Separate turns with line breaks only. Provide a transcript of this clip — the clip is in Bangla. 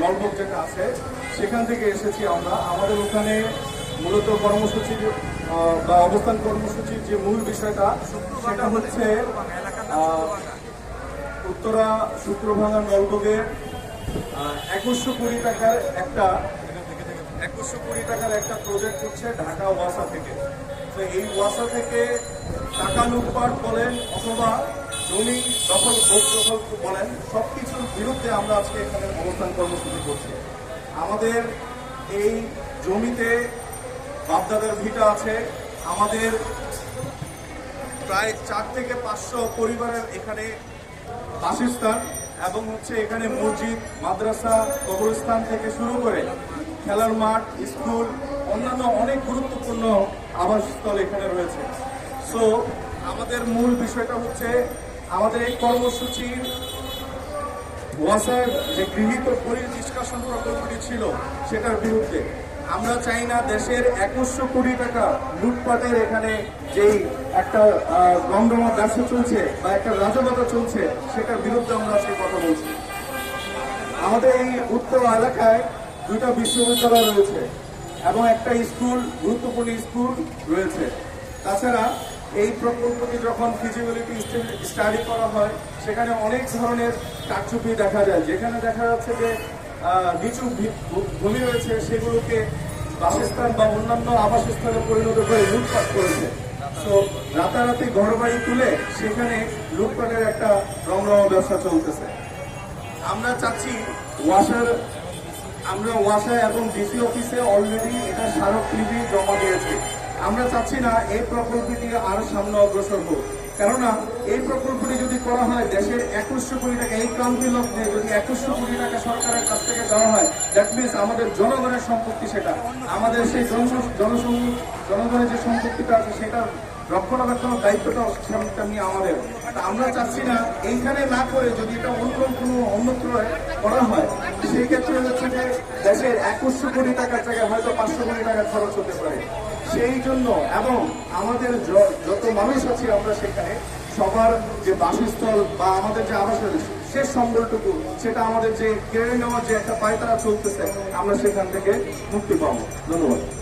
নলভোগ যেটা আছে, সেখান থেকে এসেছি আমরা। আমাদের ওখানে মূলত কর্মসূচির বা অবস্থান কর্মসূচির যে মূল বিষয়টা, সেটা হচ্ছে উত্তরা শুক্রভাঙা নলভোগের একুশশো কোটি টাকার একটা, একুশশো কোটি টাকার একটা প্রজেক্ট হচ্ছে ঢাকা ওয়াসা থেকে। তো এই ওয়াসা থেকে টাকা লুটপাট বলেন অথবা জমি দখল ভোগ দখল বলেন সব কিছুর বিরুদ্ধে আমরা আজকে এখানে অবস্থান কর্মসূচি করছি। আমাদের এই জমিতে বাপদাদার ভিটা আছে, আমাদের প্রায় চার থেকে পাঁচশো পরিবারের এখানে বাসস্থান এবং হচ্ছে এখানে মসজিদ, মাদ্রাসা, কবরস্থান থেকে শুরু করে খেলার মাঠ, স্কুল, অন্যান্য অনেক গুরুত্বপূর্ণ আবাসস্থল এখানে রয়েছে। সো আমাদের মূল বিষয়টা হচ্ছে আমাদের এই কর্মসূচির ওয়াসার যে গৃহীত পরি নিষ্কাশন প্রকল্পটি ছিল সেটার বিরুদ্ধে। আমরা চাই না দেশের একুশশো কোটি টাকা লুটপাটের এখানে যেই একটা রমরমা ব্যবসা চলছে বা একটা রাজকতা চলছে, সেটার বিরুদ্ধে আমরা আজকে কথা বলছি। আমাদের এই উত্তর এলাকায় দুইটা বিশ্ববিদ্যালয় রয়েছে এবং একটা স্কুল, গুরুত্বপূর্ণ স্কুল রয়েছে। তাছাড়া এই প্রকল্পটি যখন ফিজিবিলিটি স্টাডি করা হয়, সেখানে অনেক ধরনের কারচুপি দেখা যায়। যেখানে দেখা যাচ্ছে যে নিচু ভূমি রয়েছে, সেগুলোকে বাসস্থান বা অন্যান্য আবাসস্থলে পরিণত করে লুটপাট করেছে। তো রাতারাতি ঘর বাড়ি তুলে সেখানে লুটপাটের একটা রমরমা ব্যবসা চলতেছে। আমরা চাচ্ছি ওয়াসার, আমরা ওয়াসা এবং ডিসি অফিসে অলরেডি এটা স্মারকলিপি জমা দিয়েছি। আমরা চাচ্ছি না এই প্রকল্পটি আরও সামনে অগ্রসর হোক। কেননা, এই প্রকল্পটি যদি করা হয়, দেশের একুশশো কোটি টাকা, এই ক্রান্তি লগ্নে যদি একুশশো কোটি টাকা সরকারের কাছ থেকে দেওয়া হয় দ্যাট মিনস আমাদের জনগণের সম্পত্তি সেটা। আমাদের সেই জন জনসং জনগণের যে সম্পত্তিটা আছে সেটা রক্ষণাবেক্ষণের দায়িত্বটা সেটা নিয়ে আমাদের। আমরা চাচ্ছি না এইখানে না করে যদি এটা অন্য কোনো অন্যত্র করা হয়, সেই ক্ষেত্রে হচ্ছে যে দেশের একুশশো কোটি টাকার জায়গায় হয়তো পাঁচশো কোটি টাকা খরচ হতে পারে। সেই জন্য এবং আমাদের যত মানুষ আছি আমরা সেখানে, সবার যে বাসস্থল বা আমাদের যে আবাসের শেষ সম্বলটুকু, সেটা আমাদের যে কেড়ে নেওয়ার যে একটা পায়তারা চলতেছে, আমরা সেখান থেকে মুক্তি পাবো। ধন্যবাদ।